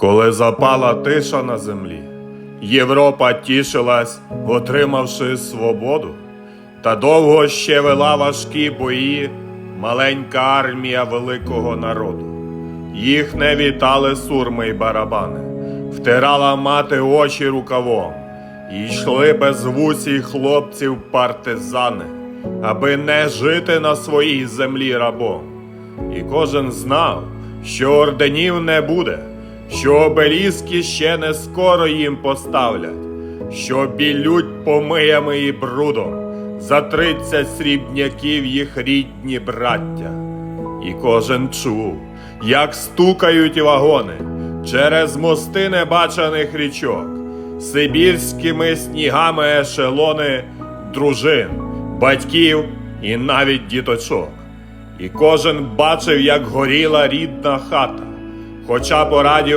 Коли запала тиша на землі, Європа тішилась, отримавши свободу, та довго ще вела важкі бої маленька армія великого народу. Їх не вітали сурми й барабани, втирала мати очі рукавом, і йшли без вусій хлопців партизани, аби не жити на своїй землі рабом. І кожен знав, що орденів не буде, що обеліски ще не скоро їм поставлять, що білють помиями і брудом за тридцять срібняків їх рідні браття. І кожен чув, як стукають вагони через мости небачених річок, сибірськими снігами ешелони дружин, батьків і навіть діточок. І кожен бачив, як горіла рідна хата, хоча по радіо